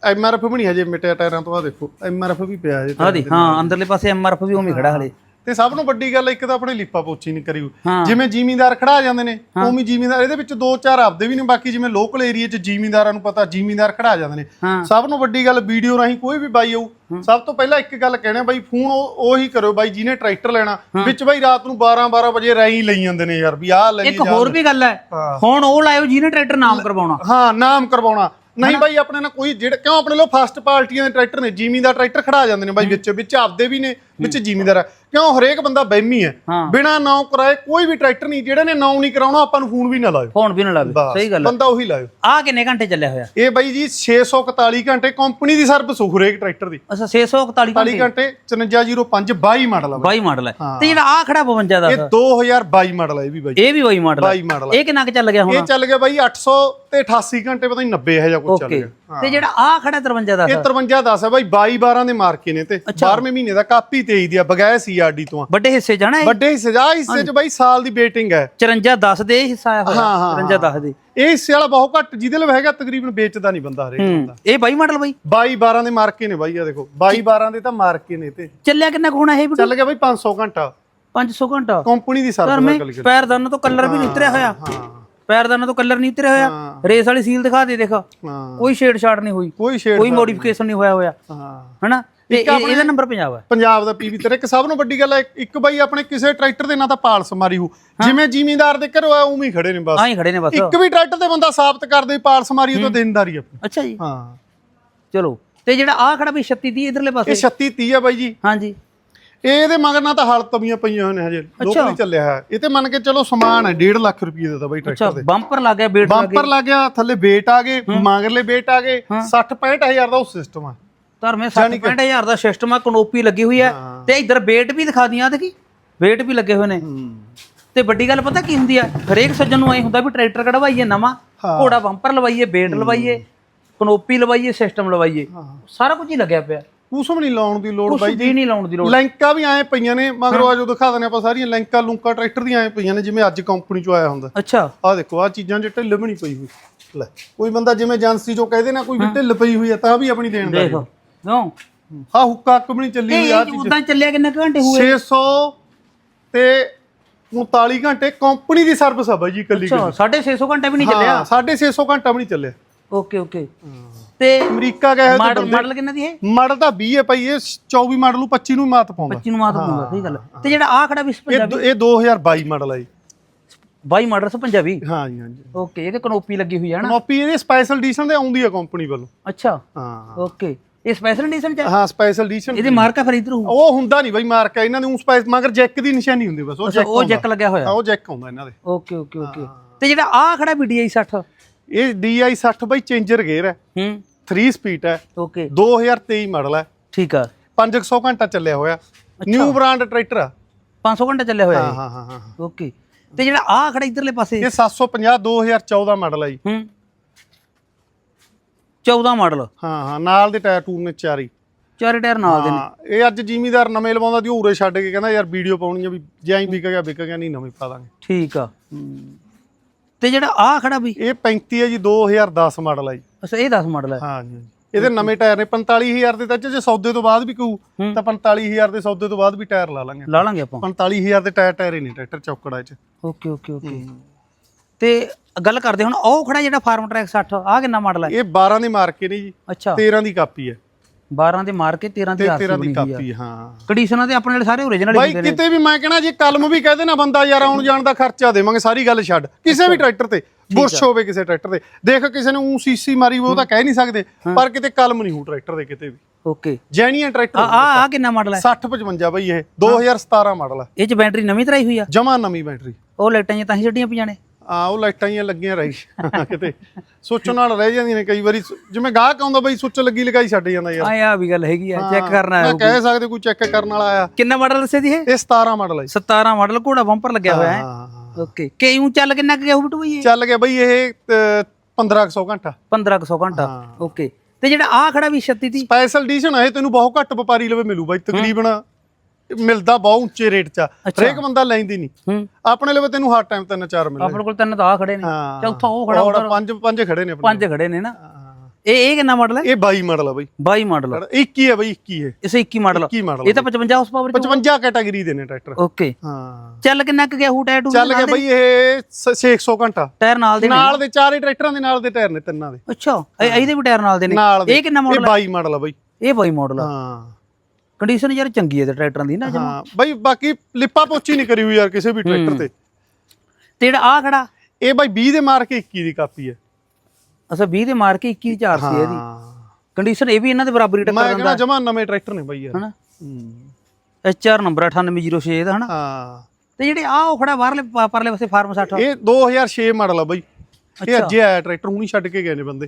ਐਮਆਰਐਫ ਵੀ ਨਹੀਂ ਹਜੇ ਮਿਟਿਆ ਟਾਇਰਾਂ ਤੋਂ ਆ ਦੇਖੋ ਐਮਆਰਐਫ ਵੀ ਪਿਆ ਹਜੇ ਦੀ ਹਾਂ ਅੰਦਰਲੇ ਪਾਸੇ ਐਮਆਰਐਫ ਵੀ ਉਵੇਂ ਖੜਾ ਹਲੇ। ਤੇ ਸਭ ਤੋਂ ਵੱਡੀ ਗੱਲ ਇੱਕ ਤਾਂ ਆਪਣੇ ਲਿਪਾ ਪੋਚੀ ਨਹੀਂ ਕਰੀ। ਹਾਂ। ਜਿਵੇਂ ਜ਼ਿਮੀਂਦਾਰ ਖੜਾ ਜਾਂਦੇ ਨੇ ਉਵੇਂ ਜ਼ਿਮੀਂਦਾਰ ਇਹਦੇ ਵਿੱਚ ਦੋ ਚਾਰ ਆਪਦੇ ਵੀ ਨੇ ਬਾਕੀ ਜਿਵੇਂ ਲੋਕਲ ਏਰੀਆ 'ਚ ਜ਼ਿਮੀਂਦਾਰਾਂ ਨੂੰ ਪਤਾ ਜ਼ਿਮੀਂਦਾਰ ਖੜਾ ਜਾਂਦੇ ਨੇ। ਹਾਂ। ਸਭ ਤੋਂ ਵੱਡੀ ਗੱਲ ਵੀਡੀਓ ਰਾਹੀਂ ਕੋਈ ਵੀ ਬਾਈ ਆਊ ਸਭ ਤੋਂ ਪਹਿਲਾਂ ਇੱਕ ਗੱਲ ਕਹਿਣਾ ਬਾਈ ਫੋਨ ਉਹ ਉਹੀ ਕਰਿਓ ਬਾਈ ਜਿਹਨੇ ਟਰੈਕਟਰ ਲੈਣਾ ਵਿੱਚ ਬਾਈ ਰਾਤ ਨੂੰ 12 12 ਵਜੇ ਰਾਈ ਲਈ ਜਾਂਦੇ ਨੇ ਯਾਰ ਵੀ ਆਹ ਲੈ ਇੱਕ ਹੋਰ ਵੀ ਗੱਲ ਹੈ ਹਾਂ। ਹੁਣ ਉਹ ਲਾਇਓ ਜਿਹਨੇ ਟਰੈਕਟਰ ਨਾਮ ਕਰਵਾਉਣਾ। ਹਾਂ ਨਾਮ ਕਰਵਾਉਣਾ। ਨਹੀਂ ਬਾਈ ਆਪਣੇ ਨਾਲ ਕੋਈ ਜਿਹੜੇ ਕਿਉਂ ਆਪਣੇ ਲੋ ਫਸਟ ਪਾਰਟੀਆਂ ਦੇ ਟਰੈਕਟਰ ਨੇ ਜ਼ਿਮੀਂਦਾਰ ਟਰੈਕਟਰ ਖੜਾ ਜਾਂਦੇ ਨੇ ਬਾਈ ਵਿੱਚ ਵਿੱਚ ਆਪਦੇ ਵੀ ਨੇ ਵਿੱਚ ਜ਼ਿਮੀਂਦਾਰ ਆ। ਕਿਉਂ ਹਰੇਕ ਬੰਦਾ ਬਹਿਮੀ ਹੈ? ਹਾਂ। ਬਿਨਾ ਨਾਮ ਕਰਾਏ ਕੋਈ ਵੀ ਟਰੈਕਟਰ ਨਹੀਂ ਜਿਹੜੇ ਨੇ ਨਾਮ ਨਹੀਂ ਕਰਾਉਣਾ ਆਪਾਂ ਨੂੰ ਫੋਨ ਵੀ ਨਾ ਲਾਇਓ। ਫੋਨ ਵੀ ਨਾ ਲਾਵੇ। ਬਸ, ਸਹੀ ਗੱਲ ਬੰਦਾ ਉਹੀ ਲਾਇਓ। ਆ ਕਿੰਨੇ ਘੰਟੇ ਚੱਲਿਆ ਹੋਇਆ? ਇਹ ਬਾਈ ਜੀ 641 ਘੰਟੇ ਕੰਪਨੀ ਦੀ ਸਰਵਿਸ ਹੋ ਹਰੇਕ ਟਰੈਕਟਰ ਦੀ। ਅੱਛਾ 641 40 ਘੰਟੇ? 5405 22 ਮਾਡਲ ਆ ਬਾਈ। 22 ਮਾਡਲ ਹੈ। ਤੇ ਜਿਹੜਾ ਆ ਖੜਾ 52 ਦਾ ਇਹ 2022 ਮਾਡਲ ਹੈ ਇਹ ਵੀ ਬਾਈ। ਇਹ ਵੀ 22 ਮਾਡਲ ਹੈ 22 ਮਾਡਲ ਇਹ ਕਿੰਨਾ ਕੁ ਚੱਲ ਗਿਆ ਹੁਣ? ਇਹ ਚੱਲ ਗਿਆ ਬਾਈ 800 ਤੇ 88 ਘੰਟੇ ਪਤਾ ਨਹੀਂ 90 ਹੈ ਜਾਂ ਕੁਝ ਚੱਲ ਓਕੇ। ਗਿਆ। ਤੇ ਜਿਹੜਾ ਆ ਖੜਾ 53 ਦਾ ਇਹ 53 10 ਹੈ ਬਾਈ 22 12 ਦੇ ਮਾਰਕੇ ਨੇ ਤੇ 12ਵੇਂ ਮਹੀਨੇ ਦਾ ਕਾਪੀ 23 ਦੀ ਆ ਬਗੈਰ ਸੀਆਰਡੀ ਤੋਂ। ਵੱਡੇ ਹਿੱਸੇ ਜਾਣਾ ਇਹ? ਵੱਡੇ ਹਿੱਸੇ ਜਾ ਹਿੱਸੇ ਚ ਬਾਈ ਸਾਲ ਦੀ ਵੇਟਿੰਗ ਹੈ। 54 10 ਦੇ ਹਿੱਸਾ ਹੋਇਆ। ਹਾਂ, ਹਾਂ, 53 10 ਦੇ। ਇਹ ਹਿੱਸੇ ਵਾਲਾ ਬਹੁਤ ਘੱਟ ਜਿਹਦੇ ਲਈ ਹੈਗਾ ਤਕਰੀਬਨ ਵੇਚਦਾ ਨਹੀਂ ਬੰਦਾ ਹਰੇਕ ਹੂੰ। ਇਹ ਬਾਈ ਮਾਡਲ ਬਾਈ? 22 12 ਦੇ ਮਾਰਕੇ ਨੇ ਬਾਈ ਆ ਦੇਖੋ। 22 12 ਦੇ ਤਾਂ ਮਾਰਕੇ ਨੇ ਤੇ। ਚੱਲਿਆ ਕਿੰਨਾ ਕੁ ਹੋਣਾ ਇਹ ਵੀ ਚੱਲ ਗਿਆ ਬਾਈ 500 ਘੰਟਾ। 500 ਘੰਟਾ। ਕੰਪਨੀ ਦੀ ਸਰ ਸਰਵਿਸ ਗੱਲ ਕਰੀ ਪੈਰਦਾਨਾਂ ਤੋਂ ਕਲਰ ਵੀ ਨਹੀਂ ਉਤਰਿਆ ਹੋਇਆ। ਹਾਂ। ਪੈਰਦਾਨਾਂ ਤੋਂ ਕਲਰ ਨਹੀਂ ਉਤਰਿਆ ਹੋਇਆ। ਰੇਸ ਵਾਲੀ ਸੀਲ ਦਿਖਾ ਦੇ ਦੇਖ। ਹਾਂ। ਕੋਈ ਛੇੜ ਛਾੜ ਨਹੀਂ ਹੋਈ। ਕੋਈ ਸ਼ੇਡ ਕੋਈ ਮੋਡੀਫਿਕੇਸ਼ਨ ਨਹੀਂ। ਹੋਇਆ ਹੋਇਆ। ਹਾਂ। ਹਨਾ? ਤੇ ਇਹ- ਇਹਦਾ ਨੰਬਰ ਪੰਜਾਬ ਹੈ। ਪੰਜਾਬ ਦਾ ਪੀਵੀ ਤੇਰੇ। ਇੱਕ ਸਭ ਨੂੰ ਵੱਡੀ ਗੱਲ ਹੈ ਇੱਕ ਬਾਈ ਆਪਣੇ ਕਿਸੇ ਟਰੈਕਟਰ ਦੇ ਨਾਂ ਤਾਂ ਪਾਲਸ ਮਾਰੀ ਹੋ। ਜਿਵੇਂ ਜ਼ਿਮੀਂਦਾਰ ਦੇ ਘਰੋਂ ਆ ਉਵੇਂ ਹੀ ਖੜੇ ਨੇ ਬਸ। ਆਹੀਂ ਖੜੇ ਨੇ ਬਸ। ਇੱਕ ਵੀ ਟਰੈਕਟਰ ਤੇ ਬੰਦਾ ਸਾਬਤ ਕਰਦੇ ਵੀ ਪਾਲਸ ਮਾਰੀ ਉਹ ਤਾਂ ਦੇਣਦਾਰੀ ਆਪਣੀ ਅੱਛਾ ਜੀ। ਹਾਂ। ਚਲੋ। ਤੇ ਜਿਹੜਾ ਆ ਖੜਾ ਵੀ 36 ਦੀ ਇਧਰਲੇ ਇਹ ਪਾਸੇ 36 30 ਆ ਬਾਈ ਜੀ। ਹਾਂਜੀ। ਇਹ ਇਹਦੇ ਮਗਰ ਨਾ ਤਾਂ ਹਲ ਤਵੀਆਂ ਪਈਆਂ ਨੇ ਹਜੇ। ਲੋਕਲ ਹੀ ਚੱਲਿਆ ਹੈ। ਇਹ ਤੇ ਮੰਨ ਕੇ ਚਲੋ ਸਮਾਨ ਹੈ 1.5 ਲੱਖ ਰੁਪਏ ਦਾ ਤਾਂ ਬਾਈ ਟਰੈਕਟਰ ਦੇ ਬੰਪਰ ਲੱਗ ਗਿਆ ਬੇਟ ਲੱਗ ਬੰਪਰ ਲੱਗ ਗਿਆ ਥੱਲੇ ਵੇਟ ਆ ਗਏ ਮਗਰਲੇ ਵੇਟ ਆ ਗਏ 60 65000 ਦਾ ਉਹ ਸਿਸਟਮ ਆ। ਧਰਮੇ 65000 ਦਾ ਸਿਸਟਮ ਆ ਕਨੋਪੀ ਲੱਗੀ ਹੋਈ ਹੈ। ਤੇ ਇਧਰ ਵੇਟ ਵੀ ਦਿਖਾ ਦੀਆਂ ਦੇਖੀ ਵੇਟ ਵੀ ਲੱਗੇ ਹੋਏ ਨੇ। ਤੇ ਵੱਡੀ ਗੱਲ ਪਤਾ ਕੀ ਹੁੰਦੀ ਆ? ਹਰੇਕ ਸੱਜਣ ਨੂੰ ਐ ਹੁੰਦਾ ਵੀ ਟਰੈਕਟਰ ਕਢਵਾਈਏ ਨਵਾਂ ਘੋੜਾ ਬੰਪਰ ਲਵਾਈਏ ਵੇਟ ਲਵਾਈਏ ਕਨੋਪੀ ਲਵਾਈਏ ਸਿਸਟਮ ਲਵਾਈਏ। ਸਾਰਾ ਕੁਝ ਹੀ ਲੱਗਿਆ ਪਿਆ। ਕੁਛ ਵੀ ਨਹੀਂ ਲਾਉਣ ਦੀ ਲੋੜ ਬਾਈ ਵੀ ਨਹੀਂ ਲਾਉਣ ਦੀ ਲੋੜ। ਲੈਂਕਾਂ ਵੀ ਆਏ ਪਈਆਂ ਨੇ ਮਗਰੋਂ ਆਜੋ ਦਿਖਾ ਦਨੇ ਆਪਾਂ ਸਾਰੀਆਂ ਲੈਂਕਾਂ ਲੁੰਕਾਂ ਟਰੈਕਟਰ ਦੀਆਂ ਆਏ ਪਈਆਂ ਨੇ ਜਿਵੇਂ ਅੱਜ ਕੰਪਨੀ ਚੋਂ ਆਇਆ ਹੁੰਦਾ। ਅੱਛਾ। ਆਹ ਦੇਖੋ ਆਹ ਚੀਜ਼ਾਂ 'ਚ ਢਿੱਲ ਵੀ ਨਹੀਂ ਪਈ ਹੋਈ। ਲੈ ਕੋਈ ਬੰਦਾ ਜਿਵੇਂ ਏਜੰਸੀ ਚੋਂ ਕਹਦੇ ਨਾ ਕੋਈ ਵੀ ਢਿੱਲ ਪਈ ਹੋਈ ਹੈ ਤਾਂ ਵੀ ਆਪਣੀ ਦੇਣ ਦਾ ਦੇਖ। ਕਿਉਂ? ਹਾਂ ਹੁੱਕਾ ਵੀ ਨਹੀਂ ਚੱਲੀ ਹੋਈ ਆ ਇਹ ਉਦਾਂ ਚੱਲਿਆ ਕਿੰਨੇ ਕੁ ਘੰਟੇ ਹੋਏ? 600 ਤੇ 39 ਘੰਟੇ ਕੰਪਨੀ ਦੀ ਸਰਵਿਸ ਆ ਬਾਈ ਜੀ ਕੱਲੀ ਅੱਛਾ 650 ਘੰਟੇ ਵੀ ਨਹੀਂ ਚੱਲਿਆ? ਹਾਂ 650 ਘੰਟਾ ਵੀ ਨਹੀਂ ਚੱਲਿਆ। ਓਕੇ ਓਕੇ ਤੇ ਅਮਰੀਕਾ ਗਏ ਹੋਏ ਮਾਡਲ ਮਾਡਲ ਕਿੰਨਾ ਦੀ ਇਹ ਮਾਡਲ ਤਾਂ 20 ਹੈ ਭਾਈ ਇਹ 24 ਮਾਡਲ ਨੂੰ 25 ਨੂੰ ਹੀ ਮਾਤ ਪਾਉਂਦਾ। 25 ਨੂੰ ਮਾਤ ਪਾਉਂਦਾ ਸਹੀ ਗੱਲ ਹੈ। ਤੇ ਜਿਹੜਾ ਆ ਖੜਾ ਵੀ ਪੰਜਾਬੀ ਇਹ 2022 ਮਾਡਲ ਹੈ ਜੀ। 22 ਮਾਡਲ ਸ ਪੰਜਾਬੀ? ਹਾਂ ਜੀ ਹਾਂ ਜੀ। ਓਕੇ ਇਹਦੇ ਕਨੋਪੀ ਲੱਗੀ ਹੋਈ ਹੈ ਨਾ? ਕਨੋਪੀ ਇਹਦੀ ਸਪੈਸ਼ਲ ਐਡੀਸ਼ਨ ਤੇ ਆਉਂਦੀ ਹੈ ਕੰਪਨੀ ਵੱਲੋਂ। ਅੱਛਾ। ਹਾਂ। ਓਕੇ ਇਹ ਸਪੈਸ਼ਲ ਐਡੀਸ਼ਨ ਚ ਹੈ? ਹਾਂ ਸਪੈਸ਼ਲ ਐਡੀਸ਼ਨ ਇਹਦੇ ਮਾਰਕਾ ਫਿਰ ਇਧਰ ਹੋਊ ਉਹ ਹੁੰਦਾ ਨਹੀਂ ਬਾਈ ਮਾਰਕਾ ਇਹਨਾਂ ਦੇ ਉਹ ਸਪੈਸ ਮਗਰ ਜੈਕ ਦੀ ਨਿਸ਼ਾਨੀ ਹੁੰਦੀ ਬਸ ਉਹ ਜੈਕ ਉਹ ਜੈਕ ਲੱਗਿਆ ਹੋਇਆ। ਉਹ ਜੈਕ ਆਉਂਦਾ ਇਹਨਾਂ ਦੇ। ਓਕੇ ਓਕੇ ਓਕੇ ਤੇ ਜਿਹੜਾ ਆ ਖੜਾ ਵੀ DI 60 ਇਹ DI 60 ਬਾਈ ਚੇਂਜਰ ਗੇਅਰ ਹੈ। ਹੂੰ। 3 ਸਪੀਡ ਹੈ। ਓਕੇ 2023 ਮਾਡਲ ਹੈ। ਠੀਕ ਆ। 500 ਘੰਟਾ ਚੱਲਿਆ ਹੋਇਆ। ਨਿਊ ਬ੍ਰਾਂਡ ਟਰੈਕਟਰ ਆ। 500 ਘੰਟਾ ਚੱਲਿਆ ਹੋਇਆ ਹਾਂ ਹਾਂ ਹਾਂ ਓਕੇ ਤੇ ਜਿਹੜਾ ਆ ਖੜਾ ਇਧਰਲੇ ਪਾਸੇ? ਇਹ 750 2014 ਮਾਡਲ ਹੈ ਜੀ। ਹੂੰ। 14 ਮਾਡਲ ਹਾਂ ਹਾਂ ਨਾਲ ਦੇ ਟਾਇਰ ਟੂਰ ਨੇ ਚਾਰੀ ਚਾਰੇ ਟਾਇਰ ਨਾਲ ਦੇ ਨੇ। ਇਹ ਅੱਜ ਜ਼ਿਮੀਦਾਰ ਨਵੇਂ ਲਵਾਉਂਦਾ ਦੀ ਛੱਡ ਕੇ ਕਹਿੰਦਾ ਯਾਰ ਵੀਡੀਓ ਪਾਉਣੀ ਆ ਵੀ ਜੇ ਵਿਕ ਗਿਆ ਵਿਕ ਗਿਆ ਨਹੀਂ ਨਵੇਂ ਪਾ ਦਾਂਗੇ। ਠੀਕ ਆ। ਤੇ ਜਿਹੜਾ ਆ ਖੜਾ ਵੀ? ਇਹ 35 ਹੈ ਜੀ 2010 ਮਾਡਲ ਹੈ ਜੀ। ਅੱਛਾ ਇਹ 10 ਮਾਡਲ ਹੈ ਹਾਂ ਜੀ। ਹਾਂ ਜੀ। ਇਹਦੇ ਨਵੇਂ ਟਾਇਰ ਨੇ 45000 ਦੇ ਤਾਂ ਜੇ ਸੌਦੇ ਤੋਂ ਬਾਅਦ ਵੀ ਕਹੂ ਤਾਂ 45000 ਦੇ ਸੌਦੇ ਤੋਂ ਬਾਅਦ ਵੀ ਟਾਇਰ ਲਾ ਲਾਂਗੇ ਲਾ ਲਾਂਗੇ ਆਪਾਂ। 45000 ਦੇ ਟਾਇਰ ਟਾਇਰ ਹੀ ਨਹੀਂ ਟਰੈਕਟਰ ਚੌਕੜਾ 'ਚ। Okay okay okay. ਤੇ ਗੱਲ ਕਰਦੇ ਹੁਣ ਉਹ ਖੜਾ ਜਿਹੜਾ ਫਾਰਮ ਟਰੈਕ 60 ਆ ਕਿੰਨਾ ਮਾਡਲ ਹੈ ਇਹ 12 ਦੇ ਮਾਰਕੇ ਨੇ ਜੀ। ਅੱਛਾ। 13 ਦੀ ਕਾਪੀ ਹੈ। 12 ਦੇ ਮਾਰ ਕੇ 13 ਦੀ ਤੇ ਆਰਸੀ 13 ਦੀ ਆ। ਕਾਪੀ ਹਾਂ। ਕੰਡੀਸ਼ਨਾਂ ਤੇ ਆਪਣੇ ਵਾਲੇ ਸਾਰੇ ਓਰੀਜਨਲ ਹੀ ਬਾਈ ਕਿਤੇ ਵੀ ਮੈਂ ਕਹਿਣਾ ਜੇ ਕਲਮ ਵੀ ਕਹਦੇ ਨਾ ਬੰਦਾ ਯਾਰ ਆਉਣ ਜਾਣ ਦਾ ਖਰਚਾ ਦੇਵਾਂਗੇ ਸਾਰੀ ਗੱਲ ਛੱਡ। ਕਿਸੇ ਵੀ ਟਰੈਕਟਰ ਤੇ ਬੁਰਸ਼ ਹੋਵੇ ਕਿਸੇ ਟਰੈਕਟਰ ਤੇ। ਦੇਖ ਕਿਸੇ ਨੇ ਊ ਸੀਸੀ ਮਾਰੀ ਉਹ ਤਾਂ ਕਹਿ ਨਹੀਂ ਸਕਦੇ ਪਰ ਕਿਤੇ ਕਲਮ ਨਹੀਂ ਹੋ ਟਰੈਕਟਰ ਦੇ ਕਿਤੇ ਵੀ। ਓਕੇ। ਜੈਨੀਅਨ ਆ ਟਰੈਕਟਰ ਆ ਆ ਕਿੰਨਾ ਮਾਡਲ ਹੈ? 60 55 ਬਈ ਇਹ 2017 ਮਾਡਲ ਹੈ। ਇਹ ਚ ਬੈਟਰੀ ਨਵੀਂ ਤਰਾਈ ਹੋਈ ਆ? ਜਮਾ ਨਵੀਂ ਬੈਟਰੀ ਉਹ ਲਾਈਟਾਂ ਜਿਹੀਆਂ ਤਾਂ ਹੀ ਛੱਡੀਆਂ ਪਈਆਂ ਨੇ। ਆ ਉਹ ਲਾਈਟਾਂ ਹੀ ਲੱਗੀਆਂ ਰਹੀ ਕਿਤੇ ਸੋਚਣ ਨਾਲ ਰਹਿ ਜਾਂਦੀਆਂ ਨੇ ਕਈ ਵਾਰੀ। ਜਿਵੇਂ ਗਾਹਕ ਆਉਂਦਾ ਬਈ ਸੁੱਚ ਲੱਗੀ ਲਗਾਈ ਛੱਡ ਜਾਂਦਾ ਯਾਰ। ਆ ਆ ਵੀ ਗੱਲ ਹੈਗੀ ਆ ਚੈੱਕ ਕਰਨਾ ਹੈ ਮੈਂ ਕਹਿ ਸਕਦੇ ਕੋਈ ਚੈੱਕ ਕਰਨ ਵਾਲਾ ਆਇਆ। ਕਿੰਨਾ ਮਾਡਲ ਦੱਸਿਆ ਸੀ ਇਹ? ਇਹ 17 ਮਾਡਲ ਹੈ ਜੀ। 17 ਮਾਡਲ ਘੋੜਾ ਬੰਪਰ ਲੱਗਿਆ ਹੋਇਆ ਹੈ। ਓਕੇ ਕਿਉਂ ਚੱਲ ਕਿੰਨਾ ਗਿਆ ਹੋ ਬਿਟੂ ਬਈ ਇਹ? ਚੱਲ ਗਿਆ ਬਈ ਇਹ ਅ, 1500 ਘੰਟਾ। 1500 ਘੰਟਾ। ਓਕੇ ਤੇ ਜਿਹੜਾ ਆ ਖੜਾ ਵੀ 36 ਦੀ ਸਪੈਸ਼ਲ ਐਡੀਸ਼ਨ ਹੈ ਤੈਨੂੰ ਬਹੁਤ ਘੱਟ ਵਪਾਰੀ ਲਵੇ ਮਿਲੂ ਬਾਈ ਤਕਰੀਬਨ ਮਿਲਦਾ ਬਹੁਤ ਉੱਚੇ ਰੇਟ 'ਚ ਆ। ਹਰੇਕ ਬੰਦਾ ਲੈਂਦੀ ਨਹੀਂ। ਹੂੰ। ਆਪਣੇ ਲਵੇ ਤੈਨੂੰ ਹਰ ਟਾਈਮ ਤਿੰਨ ਚਾਰ ਮਿਲਦੇ। ਆਪਣੇ ਕੋਲ ਤਿੰਨ ਤਾਂ ਆ ਖੜੇ ਨੇ। ਹਾਂ। ਚੌਥਾ ਉਹ ਖੜਾ ਹੋਰ ਪੰਜ ਪੰਜ ਖੜੇ ਨੇ ਆਪਣੇ ਪੰਜ ਖੜੇ ਨੇ ਨਾ। ਇਹ ਇਹ ਕਿੰਨਾ ਮਾਡਲ ਹੈ? ਇਹ 22 ਮਾਡਲ ਆ ਬਾਈ। 22 ਮਾਡਲ 21 ਹੈ ਬਾਈ 21 ਹੈ ਇਸੇ 21 ਮਾਡਲ 21 ਮਾਡਲ ਇਹ ਤਾਂ 55 ਹਾਰਸ ਪਾਵਰ 55 ਕੈਟਾਗਰੀ ਦੇ ਨੇ ਟਰੈਕਟਰ ਓਕੇ ਹਾਂ। ਚੱਲ ਕਿੰਨਾ ਕੁ ਗਿਆ ਹੂ ਟਾਇਰ ਟੂ ਚੱਲ ਗਿਆ ਬਈ ਇਹ ਸ- 600 ਘੰਟਾ। ਟਾਇਰ ਨਾਲ ਦੇ ਨੇ ਨਾਲ ਦੇ ਚਾਰੇ ਟਰੈਕਟਰਾਂ ਦੇ ਨਾਲ ਦੇ ਟਾਇਰ ਨੇ ਤਿੰਨਾਂ ਦੇ। ਅੱਛਾ। ਇਹ- ਇਹਦੇ ਵੀ ਟਾਇਰ ਨਾਲ ਦੇ ਨੇ। ਨਾਲ ਦੇ। ਇਹ ਕਿੰਨਾ ਇਹ ਮਾਡਲ 22 ਮਾਡਲ ਆ ਬਈ। ਇਹ 22 ਮਾਡਲ ਆ। ਹਾਂ। ਕੰਡੀਸ਼ਨ ਯਾਰ ਚੰਗੀ ਹੈ ਤੇ ਟਰੈਕਟਰਾਂ ਦੀ ਨਾ ਹਾਂ ਬਈ ਬਾਕੀ ਲਿਪਾ ਪੋਚੀ ਨਹੀਂ ਕਰੀ ਹੋਈ ਯਾਰ ਕਿਸੇ ਵੀ ਟਰੈਕਟਰ ਤੇ। ਤੇ ਜਿਹੜਾ ਆ ਖੜਾ? ਇਹ ਬਾਈ 20 ਦੇ ਮਾਰ ਕੇ 21 ਦੀ ਕਾਪੀ ਹੈ। ਅਸਾਂ 20 ਦੇ ਮਾਰ ਕੇ 21 ਦੀ 4 ਸੀ ਇਹਦੀ। ਕੰਡੀਸ਼ਨ ਇਹ ਵੀ ਇਹਨਾਂ ਦੇ ਬਰਾਬਰੀ ਟੱਕਰ ਮੈਂ ਦਿੰਦਾ। ਕਹਿੰਦਾ ਜਮਾ ਨਵੇਂ ਟਰੈਕਟਰ ਨੇ ਬਾਈ ਯਾਰ ਹਨਾ। HR ਨੰਬਰ 9806 ਦਾ ਹਨਾ? ਹਾਂ। ਤੇ ਜਿਹੜੇ ਆ ਉਹ ਖੜਾ ਬਾਹਰਲੇ ਪਰਲੇ ਪਾਸੇ ਫਾਰਮ 60 ਇਹ 2006 ਮਾਡਲ ਆ ਬਾਈ। ਇਹ ਅੱਜੇ ਆਇਆ ਟਰੈਕਟਰ ਹੁਣੀ ਛੱਡ ਕੇ ਗਏ ਨੇ ਬੰਦੇ।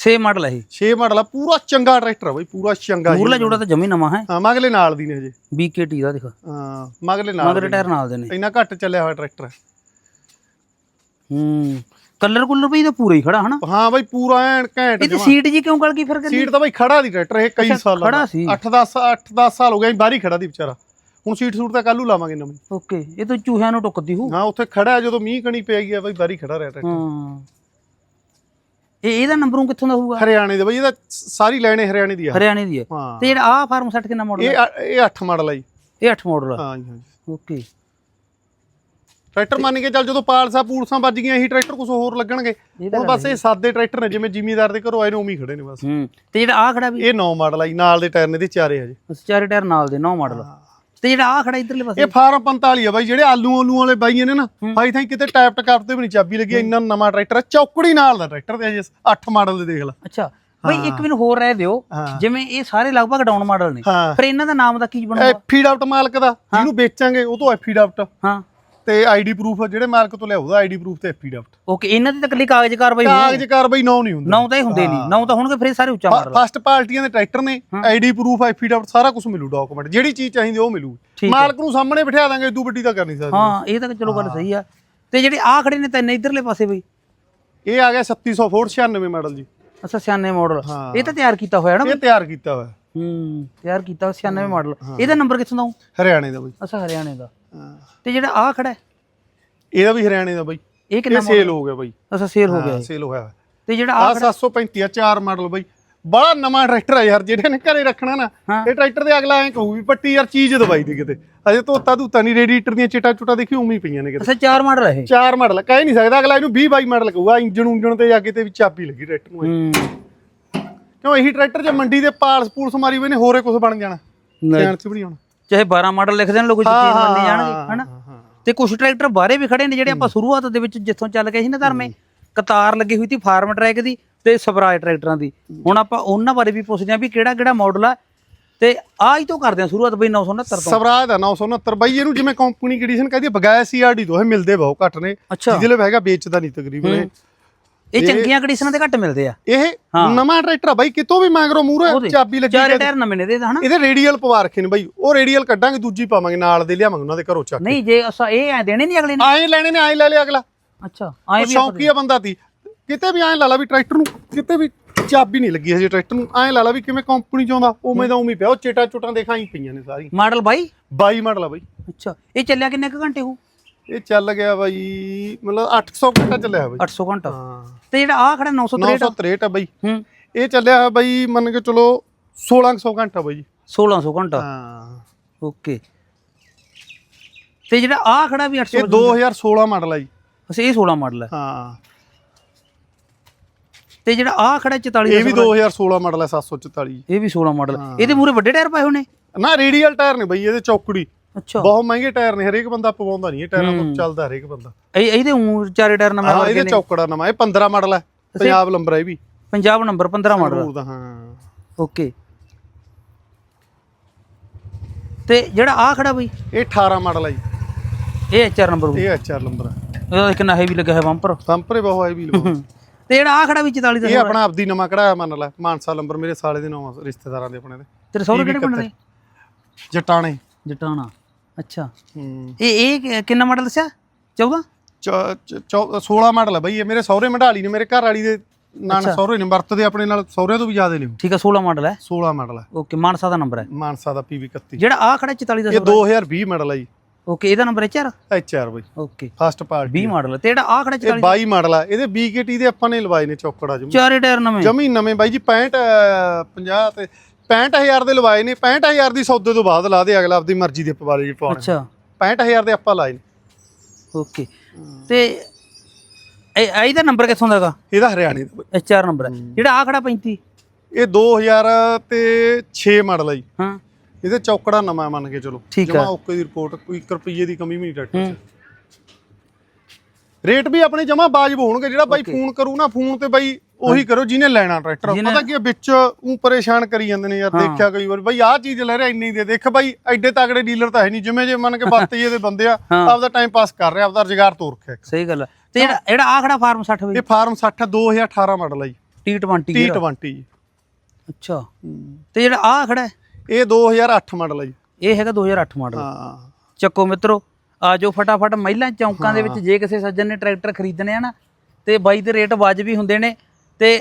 6 ਮਾਡਲ ਹੈ ਇਹ। 6 ਮਾਡਲ ਆ ਪੂਰਾ ਚੰਗਾ ਟਰੈਕਟਰ ਆ ਬਾਈ ਪੂਰਾ ਚੰਗਾ ਹੀ ਮੂਰਲਾ ਜੋੜਾ ਤਾਂ ਜਮੀ ਨਵਾਂ ਹੈ। ਹਾਂ ਮਗਲੇ ਨਾਲ ਦੀ ਨੇ ਹਜੇ। BKT ਦਾ ਦੇਖ। ਹਾਂ ਮਗਲੇ ਨਾਲ ਮਗਰ ਟਾਇਰ ਨਾਲ ਦੇ ਨੇ। ਇੰਨਾ ਘੱਟ ਚੱਲਿਆ ਹੋਇਆ ਟਰੈਕਟਰ। ਹੈ ਕਲਰ ਕੁਲਰ ਵੀ ਇਹਦਾ ਪੂਰਾ ਹੀ ਖੜਾ ਹਨਾ? ਹਾਂ ਬਾਈ ਪੂਰਾ ਐਨ ਘੈਂਟ ਇਹ ਤੇ। ਸੀਟ ਜੀ ਕਿਉਂ ਗਲ ਗਈ ਫਿਰ ਕੱਲੀ ਸੀਟ ਤਾਂ ਬਾਈ ਖੜਾ ਦੀ ਟਰੈਕਟਰ ਇਹ ਕਈ ਸਾਲ ਖੜਾ ਸੀ। 8-10 8-10 ਸਾਲ ਹੋ ਗਏ ਬਾਹਰ ਹੀ ਖੜਾ ਦੀ ਵਿਚਾਰਾ। ਹੁਣ ਸੀਟ ਸੂਟ ਤਾਂ ਕੱਲੂ ਲਾਵਾਂਗੇ ਨਵੀਂ। ਓਕੇ ਇਹ ਤਾਂ ਚੂਹਿਆਂ ਨੂੰ ਟੁੱਕਦੀ ਹੂ ਹਾਂ ਉੱਥੇ ਖੜਾ ਜਦੋਂ ਮੀਂਹ ਕਣੀ ਪੈ ਗਿਆ ਬਾਈ ਬਾਹਰ ਹੀ ਖੜਾ ਰਿਹਾ ਟਰੈਕਟਰ। ਹਾਂ। ਇਹ ਇਹਦਾ ਨੰਬਰੋਂ ਕਿੱਥੋਂ ਦਾ ਹੋਊਗਾ? ਹਰਿਆਣੇ ਦੇ ਬਾਈ ਇਹਦਾ ਸਾਰੀ ਲਾਈਨ ਹਰਿਆਣੇ ਦੀ ਆ। ਹਰਿਆਣੇ ਦੀ ਹੈ। ਤੇ ਜਿਹੜਾ ਆ ਫਾਰਮ 60 ਕਿੰਨਾ ਮਾਡਲ ਇਹ ਇਹ 8 ਮਾਡਲ ਆ ਜੀ। ਇਹ 8 ਮਾਡਲ ਹੈ ਜੀ ਹਾਂ ਜੀ। ਓਕੇ ਟਰੈਕਟਰ ਮੰਨ ਕੇ ਚੱਲ ਜਦੋਂ ਪਾਲਸਾ ਪੂਲਸਾਂ ਵੱਜ ਗਈਆਂ ਇਹੀ ਟਰੈਕਟਰ ਕੁਝ ਹੋਰ ਲੱਗਣਗੇ। ਹੁਣ ਬਸ ਇਹ ਸਾਦੇ ਟਰੈਕਟਰ ਨੇ ਜਿਵੇਂ ਜ਼ਿਮੀਦਾਰ ਦੇ ਘਰੋਂ ਆਏ ਨੇ ਉਵੇਂ ਹੀ ਖੜੇ ਨੇ ਬਸ। ਹੂੰ। ਤੇ ਜਿਹੜਾ ਆ ਖੜਾ ਵੀ? ਇਹ 9 ਮਾਡਲ ਆ ਜੀ ਨਾਲ ਦੇ ਟਾਇਰ ਨੇ ਇਹਦੇ ਚਾਰੇ ਆ ਜੀ। ਉਸ ਚਾਰੇ ਟਾਇਰ ਨਾਲ ਦੇ 9 ਮਾਡਲ ਤੇ ਜਿਹੜਾ ਆ ਖੜਾ ਇਧਰਲੇ ਪਾਸੇ। ਇਹ ਫਾਰਮ 45 ਆ ਬਾਈ ਜਿਹੜੇ ਆਲੂ ਆਲੂ ਵਾਲੇ ਬਾਈਆਂ ਨੇ ਨਾ ਭਾਈ ਥਾਈ ਕਿਤੇ ਟੈਪ ਟਕਾਪ ਤੇ ਵੀ ਨਹੀਂ ਚਾਬੀ ਲੱਗੀ ਇੰਨਾ ਨਵਾਂ ਟਰੈਕਟਰ ਆ ਚੌਕੜੀ ਨਾਲ ਦਾ ਟਰੈਕਟਰ ਤੇ ਅਜੇ 8 ਮਾਡਲ ਦੇ ਦੇਖ ਲੈ। ਅੱਛਾ ਬਈ ਇੱਕ ਮੈਨੂੰ ਹੋਰ ਰਹਿ ਦਿਓ। ਜਿਵੇਂ ਇਹ ਸਾਰੇ ਲਗਭਗ ਡਾਊਨ ਮਾਡਲ ਨੇ ਪਰ ਇਹਨਾਂ ਦਾ ਨਾਮ ਦਾ ਕੀ ਬਣੂਗਾ? ਐਫੀਡਾਪਟ ਮਾਲਕ ਦਾ ਜਿਹਨੂੰ ਵੇਚਾਂਗੇ ਉਹ ਤੋਂ ਐਫੀਡਾਪਟ ਹਾਂ। ਤੇ ਆਈਡੀ ਪ੍ਰੂਫ ਜਿਹੜੇ ਮਾਲਕ ਤੋਂ ਲਿਆਉਦਾ ਆਈਡੀ ਪ੍ਰੂਫ ਤੇ ਐਫੀਡਾਪਟ ਓਕੇ ਇਹਨਾਂ ਦੀ ਤਾਂ ਕਾਗਜ਼ ਕਾਰਵਾਈ ਹੋਊ ਕਾਗਜ਼ ਕਾਰਵਾਈ ਨੌ ਨਹੀਂ ਹੁੰਦਾ। ਨੌ ਤਾਂ ਇਹ ਹੁੰਦੇ ਨਹੀਂ। ਨੌ ਤਾਂ ਹੋਣਗੇ ਫਿਰ ਇਹ ਸਾਰੇ ਉੱਚਾ ਮਾਡਲ ਫਸਟ ਪਾਰਟੀਆਂ ਦੇ ਟਰੈਕਟਰ ਨੇ ਆਈਡੀ ਪ੍ਰੂਫ ਐਫੀਡਾਪਟ ਸਾਰਾ ਕੁਝ ਮਿਲੂ ਡਾਕੂਮੈਂਟ ਜਿਹੜੀ ਚੀਜ਼ ਚਾਹੀਦੀ ਉਹ ਮਿਲੂ। ਠੀਕ ਮਾਲਕ ਨੂੰ ਸਾਹਮਣੇ ਬਿਠਾ ਦਾਂਗੇ ਇਦੂ ਵੱਡੀ ਤਾਂ ਕਰ ਨਹੀਂ ਸਕਦੇ ਹਾਂ ਇਹ ਤਾਂ ਚਲੋ ਗੱਲ ਸਹੀ ਆ। ਤੇ ਜਿਹੜੇ ਆ ਖੜੇ ਨੇ ਤਿੰਨ ਇਧਰਲੇ ਪਾਸੇ ਬਈ? ਇਹ ਆ ਗਿਆ 3796 ਮਾਡਲ ਜੀ। ਅੱਛਾ 96 ਮਾਡਲ ਹਾਂ। ਇਹ ਤਾਂ ਤਿਆਰ ਕੀਤਾ ਹੋਇਆ ਨਾ ਇਹ ਤਿਆਰ ਕੀਤਾ ਹੋਇਆ। ਹੂੰ ਤਿਆਰ ਕੀਤਾ 96 ਮਾਡਲ ਇਹਦਾ ਨੰਬਰ ਕਿੱਥੋਂ ਦਾ? ਹਰਿਆਣੇ ਦਾ ਬਾਈ। ਅੱਛਾ ਹਰਿਆਣੇ ਦਾ। ਤੇ ਜਿਹੜਾ ਆ ਖੜਾ ਹੈ, ਇਹਦਾ ਵੀ ਹਰਿਆਣੇ ਦਾ ਬਾਈ। ਇਹ ਕਿੰਨਾ ਇਹ ਸੇਲ ਹੋ ਗਿਆ ਬਾਈ। ਅੱਛਾ ਸੇਲ ਹੋ ਗਿਆ ਇਹ। ਸੇਲ ਹੋਇਆ। ਤੇ ਜਿਹੜਾ ਆ ਆ 735 ਆ ਚਾਰ ਮਾਡਲ ਬਾਈ। ਬੜਾ ਨਵਾਂ ਟਰੈਕਟਰ ਆ ਯਾਰ ਜਿਹੜੇ ਨੇ ਘਰੇ ਰੱਖਣਾ ਨਾ ਹਾਂ। ਇਹ ਟਰੈਕਟਰ ਦੇ ਅਗਲਾ ਐ ਕਹੂ ਵੀ ਪੱਟੀ ਯਾਰ ਚੀਜ਼ ਦਵਾਈ ਦੀ ਕਿਤੇ। ਅਜੇ ਧੋਤਾ ਧੂਤਾ ਨਹੀਂ ਰੇਡੀਏਟਰ ਦੀਆਂ ਚਿਟਾ ਚੁਟਾ ਦੇਖੀ ਉਵੇਂ ਹੀ ਪਈਆਂ ਨੇ ਕਿਤੇ। ਅੱਛਾ ਚਾਰ ਮਾਡਲ ਹੈ ਇਹ? ਚਾਰ ਮਾਡਲ ਕਹਿ ਨਹੀਂ ਸਕਦਾ ਅਗਲਾ ਇਹਨੂੰ 20 22 ਮਾਡਲ ਕਹੂਗਾ ਇੰਜਣ ਉਂਜਣ ਤੇ ਜਾ ਕੇ ਤੇ ਵੀ ਚਾਬੀ ਲੱਗੀ ਟਰੈਕਟਰ ਨੂੰ ਹੂੰ। ਕਿਉਂ ਇਹੀ ਟਰੈਕਟਰ ਜੇ ਮੰਡੀ ਦੇ ਪਾਲਸ ਪੂਲਸ ਮਾਰੀ ਹੋਏ ਨੇ ਹੋਰੇ ਕੁਝ ਬਣ ਜਾਣਾ। ਚੈਨ ਚ ਵੀ ਨਹੀਂ ਆਉਣਾ। ਚਾਹੇ 12 ਮਾਡਲ ਲਿਖ ਦੇਣ ਲੋਕ ਚੀਜ਼ ਮੰਨੇ ਜਾਣਗੇ ਹਨਾ। ਤੇ ਕੁਝ ਟਰੈਕਟਰ ਬਾਹਰੇ ਵੀ ਖੜੇ ਨੇ ਜਿਹੜੇ ਆਪਾਂ ਸ਼ੁਰੂਆਤ ਦੇ ਵਿੱਚ ਜਿੱਥੋਂ ਚੱਲ ਗਏ ਸੀ ਨਾ ਧਰਮੇ ਕਤਾਰ ਲੱਗੀ ਹੋਈ ਸੀ ਫਾਰਮ ਟਰੈਕ ਦੀ ਤੇ ਸਵਰਾਜ ਟਰੈਕਟਰਾਂ ਦੀ। ਹੁਣ ਆਪਾਂ ਉਹਨਾਂ ਬਾਰੇ ਵੀ ਪੁੱਛਦੇ ਆਂ ਵੀ ਕਿਹੜਾ ਕਿਹੜਾ ਮਾਡਲ ਆ ਤੇ ਹੀ ਤੋਂ ਕਰਦੇ ਆਂ ਸ਼ੁਰੂਆਤ ਬਈ 969 ਤੋਂ। ਸਵਰਾਜ ਦਾ 969 ਬਾਈ ਇਹਨੂੰ ਜਿਵੇਂ ਕੰਪਨੀ ਐਡੀਸ਼ਨ ਕਹਦੀ ਬਗਾਇਆ ਸੀਆਰਡੀ ਤੋਂ ਇਹ ਮਿਲਦੇ ਬਹੁਤ ਘੱਟ ਨੇ। ਜਿਹਦੇ ਲਈ ਹੈਗਾ ਵੇਚਦਾ ਨਹੀਂ ਤਕਰੀਬਨ ਇਹ ਚੰਗੀਆਂ ਕੰਡੀਸ਼ਨਾਂ ਤੇ ਘੱਟ ਮਿਲਦੇ ਆ। ਇਹ ਨਵਾਂ ਟਰੈਕਟਰ ਆ ਬਾਈ ਕਿਤੋਂ ਵੀ ਮੰਗਰੋ ਮੂਰੇ ਚਾਬੀ ਲੱਗੀ ਚਾਰੇ ਟਾਇਰ ਨਵੇਂ ਨੇ ਦੇ ਹਨਾ? ਇਹਦੇ ਰੇਡੀਅਲ ਪਵਾ ਰੱਖੇ ਨੇ ਬਾਈ। ਉਹ ਰੇਡੀਅਲ ਕੱਢਾਂਗੇ ਦੂਜੀ ਪਾਵਾਂਗੇ ਨਾਲ ਦੇ ਲਿਆਵਾਂਗੇ ਉਹਨਾਂ ਦੇ ਘਰੋਂ ਚੱਕ ਨਹੀਂ ਜੇ ਅਸਾਂ ਇਹ ਐ ਦੇਣੇ ਨਹੀਂ ਅਗਲੇ ਨੇ। ਆਏ ਲੈਣੇ ਨੇ ਆਏ ਲੈ ਲਿਆ ਅਗਲਾ। ਅੱਛਾ ਆਏ ਉਹ ਵੀ ਸ਼ੌਕੀਆ ਬੰਦਾ ਸੀ। ਕਿਤੇ ਵੀ ਐਂ ਲਾ ਲਾ ਵੀ ਟਰੈਕਟਰ ਨੂੰ ਕਿਤੇ ਵੀ ਚਾਬੀ ਨਹੀਂ ਲੱਗੀ ਹਜੇ ਟਰੈਕਟਰ ਨੂੰ। ਐਂ ਲਾ ਲਾ ਵੀ ਕਿਵੇਂ ਕੰਪਨੀ ਚ ਆਉਂਦਾ ਉਵੇਂ ਦਾ ਉਵੇਂ ਪਿਆ। ਉਹ ਚੇਟਾ ਚੁਟਾਂ ਦੇਖਾਂ ਹੀ ਪਈਆਂ ਨੇ ਸਾਰੀ ਮਾਡਲ ਬਾਈ? 22 ਮਾਡਲ ਆ ਬਾਈ। ਅੱਛਾ ਇਹ ਚੱਲਿਆ ਕਿੰਨੇ ਕੁ ਘੰਟੇ ਹੋ ਇਹ ਚੱਲ ਗਿਆ ਬਾਈ ਮਤਲਬ 800 ਘੰਟਾ ਚੱਲਿਆ ਬਾਈ। 800 ਘੰਟਾ। ਹਾਂ। ਤੇ ਜਿਹੜਾ ਆ ਖੜਾ 963 963 ਆ? ਬਾਈ। ਹੂੰ। ਇਹ ਚੱਲਿਆ ਬਾਈ ਮੰਨ ਕੇ ਚਲੋ 1600 ਘੰਟਾ ਬਾਈ। ਜੀ 1600 ਘੰਟਾ। ਹਾਂ। ਓਕੇ। ਤੇ ਜਿਹੜਾ ਆ ਖੜਾ ਵੀ 800 ਇਹ 2016 ਮਾਡਲ ਆ ਜੀ। ਅੱਛਾ ਇਹ 16 ਮਾਡਲ ਹੈ ਹਾਂ। ਤੇ ਜਿਹੜਾ ਆ ਖੜਾ 44 ਇਹ ਵੀ 2016 ਮਾਡਲ ਹੈ 744 ਜੀ। ਇਹ ਵੀ 16 ਮਾਡਲ ਇਹਦੇ ਮੂਰੇ ਵੱਡੇ ਟਾਇਰ ਪਾਏ ਹੋਣੇ ਨਾ? ਰੇਡੀਅਲ ਟਾਇਰ ਨੇ ਬਾਈ ਇਹਦੇ ਚੌਕੜੀ। ਅੱਛਾ। ਬਹੁਤ ਮਹਿੰਗੇ ਟਾਇਰ ਨੇ ਹਰੇਕ ਬੰਦਾ ਪਵਾਉਂਦਾ ਨਹੀਂ ਇਹ ਟਾਇਰਾਂ ਤੋਂ ਚੱਲਦਾ ਹਰੇਕ ਬੰਦਾ। ਇਹ ਇਹਦੇ ਉਂ ਚਾਰੇ ਟਾਇਰ ਨਵੇਂ ਹਾਂ ਲੱਗੇ ਇਹਦੇ ਚੌਕੜਾ ਨਵਾਂ ਇਹ 15 ਮਾਡਲ ਹੈ ਪੰਜਾਬ ਨੰਬਰ ਹੈ ਇਹ ਵੀ। ਪੰਜਾਬ ਨੰਬਰ 15 ਮਾਡਲ ਉਹਦਾ ਹਾਂ। ਓਕੇ। ਤੇ ਜਿਹੜਾ ਆ ਖੜਾ ਬਈ? ਇਹ 18 ਮਾਡਲ ਹੈ ਜੀ। ਇਹ ਐਚਆਰ ਨੰਬਰ ਇਹ ਐਚਆਰ ਨੰਬਰ ਹੈ ਇਹਦਾ ਕਿੰਨਾ ਹੈਵੀ ਲੱਗਾ ਹੈ ਬੰਪਰ ਸੰਪਰੇ ਬਹੁਤ ਹੈ ਵੀ ਲਵਾਓ। ਤੇ ਜਿਹੜਾ ਆ ਖੜਾ ਵੀ 44 ਦਾ ਇਹ ਆਪਣਾ ਆਪਦੀ ਨਵਾਂ ਕਢਾਇਆ ਮੰਨ ਲੈ ਮਾਨਸਾ ਨੰਬਰ ਮੇਰੇ ਸਾਲੇ ਦੇ ਨਾਮ ਰਿਸ਼ਤੇਦਾਰਾਂ ਦੇ ਆਪਣੇ ਦੇ। ਤੇਰੇ ਸਹੁਰੇ ਕਿਹੜੇ ਪਿੰਡ ਦੇ ਜਟਾਣੇ। ਜਟਾਣਾ। ਅੱਛਾ। ਹੂੰ। ਇਹ ਇਹ ਕਿੰਨਾ ਮਾਡਲ ਦੱਸਿਆ? 14 ਚ- ਚ- ਚੌ- 16 ਮਾਡਲ ਹੈ ਬਾਈ ਇਹ ਮੇਰੇ ਸਹੁਰੇ ਮਢਾਲੀ ਨੇ ਮੇਰੇ ਘਰ ਵਾਲੀ ਦੇ ਨਾਨ ਸਹੁਰੇ ਨੇ ਵਰਤਦੇ ਆਪਣੇ ਨਾਲ ਸਹੁਰਿਆਂ ਤੋਂ ਵੀ ਜ਼ਿਆਦਾ ਨੇ। ਠੀਕ ਹੈ 16 ਮਾਡਲ ਹੈ 16 ਮਾਡਲ ਹੈ ਓਕੇ ਮਾਨਸਾ ਦਾ ਨੰਬਰ ਹੈ ਮਾਨਸਾ ਦਾ ਪੀਵੀ 31 ਜਿਹੜਾ ਆ ਖੜਾ 44 ਦਾ ਇਹ 2020 ਮਾਡਲ ਹੈ ਜੀ। ਓਕੇ ਇਹਦਾ ਨੰਬਰ ਐਚਆਰ ਐਚਆਰ ਬਾਈ। ਓਕੇ ਫਸਟ ਪਾਰਟੀ 20 ਮਾਡਲ ਤੇ ਜਿਹੜਾ ਆ ਖੜਾ ਇਹ 44 22 ਮਾਡਲ ਆ। ਇਹਦੇ BKT ਦੇ ਆਪਾਂ ਨੇ ਲਵਾਏ ਨੇ ਚੌਕੜਾ ਜਮੀ। ਚਾਰੇ ਟਾਇਰ ਨਵੇਂ। ਜਮੀ ਨਵੇਂ। ਬਾਈ ਜੀ 65 ਅਹ, 50 ਤੇ 65000 ਦੇ ਲਵਾਏ ਨੇ 65000 ਦੀ ਸੌਦੇ ਤੋਂ ਬਾਅਦ ਲਾ ਦੇ ਅਗਲਾ ਆਪਦੀ ਮਰਜ਼ੀ ਦੇ ਪਵਾ ਲਈ ਪਾਉਣੇ ਅੱਛਾ। 65000 ਦੇ ਆਪਾਂ ਲਾਏ ਨੇ। ਓਕੇ ਤੇ ਇਹ ਇਹ- ਇਹਦਾ ਨੰਬਰ ਕਿੱਥੋਂ ਦਾ ਹੈਗਾ? ਇਹਦਾ ਹਰਿਆਣੇ ਦਾ ਬਾਈ। ਐਚਆਰ ਨੰਬਰ ਹੈ। ਜਿਹੜਾ ਆ ਖੜਾ 35 ਇਹ 2000 ਤੇ 6 ਮਾਡਲ ਜੀ। ਹਾਂ। ਇਹਦੇ ਚੌਕੜਾ ਨਵਾਂ ਮੰਨ ਕੇ ਚਲੋ। ਜਮਾਂ। ਓਕੇ ਦੀ ਰਿਪੋਰਟ ਕੋਈ 1 ਰੁਪਏ ਦੀ ਕਮੀ ਵੀ ਨਹੀਂ ਟਰੈਕਟਰ 'ਚ। ਰੇਟ ਵੀ ਆਪਣੇ ਜਮਾ ਬਾਜਬ ਹੋਣਗੇ। ਜਿਹੜਾ ਬਾਈ ਫੋਨ ਕਰੂ ਨਾ ਫੋਨ ਤੇ ਬਾਈ ਉਹੀ ਕਰੋ ਜਿਹਨੇ ਲੈਣਾ ਟਰੈਕਟਰ। ਜਿਹਨੇ- ਪਤਾ ਕੀ ਵਿੱਚ ਉਹ ਪਰੇਸ਼ਾਨ ਕਰੀ ਜਾਂਦੇ ਨੇ ਯਾਰ ਦੇਖਿਆ ਕਈ ਵਾਰ। ਬਾਈ ਆਹ ਚੀਜ਼ ਲੈ ਰਿਹਾ ਇੰਨੀ ਦੇ ਦੇਖ ਬਾਈ ਐਡੇ ਤਗੜੇ ਡੀਲਰ ਤਾਂ ਹੈ ਨਹੀਂ। ਜਿਵੇਂ ਜੇ ਮੰਨ ਕੇ ਬੱਤਈਏ ਦੇ ਬੰਦੇ ਆ ਹਾਂ। ਆਪਦਾ ਟਾਈਮ ਪਾਸ ਕਰ ਰਿਹਾ ਆਪਦਾ ਰੁਜ਼ਗਾਰ ਤੋਰ ਰੱਖਿਆ ਇੱਕ। ਸਹੀ ਗੱਲ ਤੇ ਜਿਹੜਾ ਜਿਹੜਾ ਆ ਖੜਾ ਫਾਰਮ 60 ਇਹ ਫਾਰਮ 60 2018 ਮਾਡਲ ਆ ਜੀ। T20 T20 ਜੀ। ਅੱਛਾ। ਤੇ ਜਿਹੜਾ ਆ ਖੜਾ ਹੈ, ਇਹ 2008 ਮਾਡਲ ਆ ਜੀ। ਇਹ ਹੈਗਾ 2008 ਮਾਡਲ ਹਾਂ। ਚੱਕੋ ਮਿੱਤਰੋ ਆ ਜੋ ਫਟਾਫਟ ਮਹਿਲਾਂ ਚੌਂਕਾਂ ਦੇ ਵਿੱਚ। ਜੇ ਕਿਸੇ ਸੱਜਣ ਨੇ ਟਰੈਕਟਰ ਖਰੀਦਣੇ ਆ ਨਾ ਤੇ ਬਾਈ ਦੇ ਰੇਟ ਵਾਜਬੀ ਹੁੰਦੇ ਨੇ। ਤੇ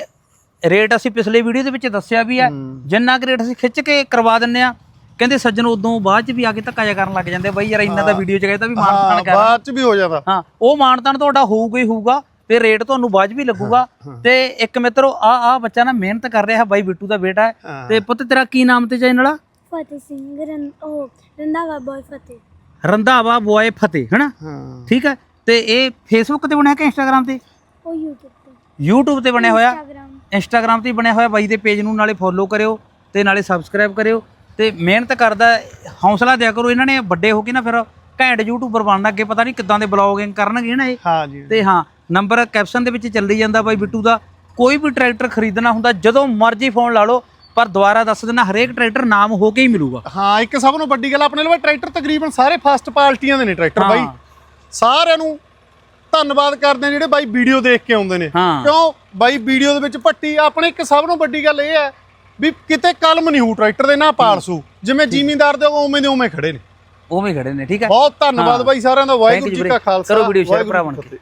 ਰੇਟ ਅਸੀਂ ਪਿਛਲੇ ਵੀਡੀਓ ਦੇ ਵਿੱਚ ਦੱਸਿਆ ਵੀ ਹੈ ਜਿੰਨਾ ਕੁ ਰੇਟ ਅਸੀਂ ਖਿੱਚ ਕੇ ਕਰਵਾ ਦਿੰਨੇ ਆ ਕਹਿੰਦੇ ਸੱਜਣ ਉਦੋਂ ਬਾਅਦ ਚ ਵੀ ਆ ਕੇ ਧੱਕਾ ਜਿਹਾ ਕਰਨ ਲੱਗ ਜਾਂਦੇ ਬਾਈ ਯਾਰ ਇੰਨਾ ਤਾਂ ਵੀਡੀਓ ਚ ਕਹਿੰਦਾ ਵੀ ਮਾਨ ਹਾਂ ਤਾਨ ਕਰ। ਬਾਅਦ ਚ ਵੀ ਹੋ ਜਾਂਦਾ। ਹਾਂ ਉਹ ਮਾਨਤਾਨ ਤੁਹਾਡਾ ਹੋਊਗਾ ਹੀ ਹੋਊਗਾ ਤੇ ਰੇਟ ਤੁਹਾਨੂੰ ਵਾਜਬੀ ਲੱਗੂਗਾ। ਤੇ ਇੱਕ ਮਿੱਤਰੋ ਆ ਆ ਬੱਚਾ ਨਾ ਮਿਹਨਤ ਕਰ ਰਿਹਾ ਬਾਈ ਬਿੱਟੂ ਦਾ ਬੇਟਾ ਹੈ। ਹਾਂ। ਤੇ ਪੁੱਤ ਤੇਰਾ ਕੀ ਨਾਮ ਤੇ ਚੈਨਲ ਆ? ਫਤਿਹ ਸਿੰਘ ਰਨ ਉਹ ਰੰਧਾਵਾ ਬॉय ਫਤਿਹ। ਰੰਧਾਵਾ ਬੋਏ ਫਤਿਹ ਹਨਾ? ਹਾਂ। ਠੀਕ ਹੈ ਤੇ ਇਹ ਫੇਸਬੁੱਕ ਤੇ ਬਣਿਆ ਕਿ ਇੰਸਟਾਗ੍ਰam ਤੇ? ਉਹ YouTube ਤੇ YouTube ਤੇ ਬਣਿਆ ਹੋਇਆ ਇੰਸਟਾਗ੍ਰਾਮ ਇੰਸਟਾਗ੍ਰam ਤੇ ਹੀ ਬਣਿਆ ਹੋਇਆ ਬਾਈ ਦੇ ਪੇਜ ਨੂੰ ਨਾਲੇ ਫੋਲੋ ਕਰਿਓ ਤੇ ਨਾਲੇ ਸਬਸਕ੍ਰਾਈਬ ਕਰਿਓ ਤੇ ਮਿਹਨਤ ਕਰਦਾ ਹੌਸਲਾ ਦਿਆ ਕਰੋ ਇਹਨਾਂ ਨੇ ਵੱਡੇ ਹੋ ਕੇ ਨਾ ਫਿਰ ਘੈਂਟ ਯੂਟਿਊਬਰ ਬਣਨਾ ਅੱਗੇ ਪਤਾ ਨਹੀਂ ਕਿੱਦਾਂ ਦੇ ਬਲੌਗਿੰਗ ਕਰਨਗੇ ਨਾ ਇਹ। ਹਾਂ ਜੀ। ਤੇ ਹਾਂ ਨੰਬਰ ਕੈਪਸ਼ਨ ਦੇ ਵਿੱਚ ਚੱਲੀ ਜਾਂਦਾ ਬਾਈ ਬਿੱਟੂ ਦਾ ਕੋਈ ਵੀ ਟਰੈਕਟਰ ਖਰੀਦਣਾ ਹੁੰਦਾ ਜਦੋਂ ਮਰਜ਼ੀ ਫੋਨ ਲਾ ਲਓ ਪਰ ਦੁਬਾਰਾ ਦੱਸ ਦਿੰਦਾ ਹਰੇਕ ਟਰੈਕਟਰ ਨਾਮ ਹੋ ਕੇ ਹੀ ਮਿਲੂਗਾ। ਹਾਂ ਇੱਕ ਸਭ ਤੋਂ ਵੱਡੀ ਗੱਲ ਆਪਣੇ ਲਈ ਟਰੈਕਟਰ ਤਕਰੀਬਨ ਸਾਰੇ ਫਸਟ ਪਾਰਟੀਆਂ ਦੇ ਨੇ ਟਰੈਕਟਰ ਬਾਈ। ਸਾਰਿਆਂ ਨੂੰ ਧੰਨਵਾਦ ਕਰਦੇ ਆ ਜਿਹੜੇ ਬਾਈ ਵੀਡੀਓ ਦੇਖ ਕੇ ਆਉਂਦੇ ਨੇ ਹਾਂ। ਕਿਉਂ ਬਾਈ ਵੀਡੀਓ ਦੇ ਵਿੱਚ ਪੱਟੀ ਆਪਣੇ ਇੱਕ ਸਭ ਤੋਂ ਵੱਡੀ ਗੱਲ ਇਹ ਹੈ ਵੀ ਕਿਤੇ ਕਲਮ ਨਹੀਂ ਹੂ ਟਰੈਕਟਰ ਦੇ ਨਾ ਪਾਲਸੂ ਜਿਵੇਂ ਜ਼ਿਮੀਂਦਾਰ ਦੇ ਉਵੇਂ ਦੇ ਉਵੇਂ ਖੜੇ ਨੇ ਉਵੇਂ ਖੜੇ ਨੇ ਠੀਕ ਹੈ ਬਹੁਤ ਧੰਨਵਾਦ ਹਾਂ। ਬਾਈ ਸਾਰਿਆਂ ਦਾ ਵਾਹਿਗੁਰੂ ਜੀ। ਕਾ ਖਾਲਸਾ ਕਰੋ ਵਾਹਿਗੁਰੂ ਜੀ ਕੀ। ਫਤਿਹ।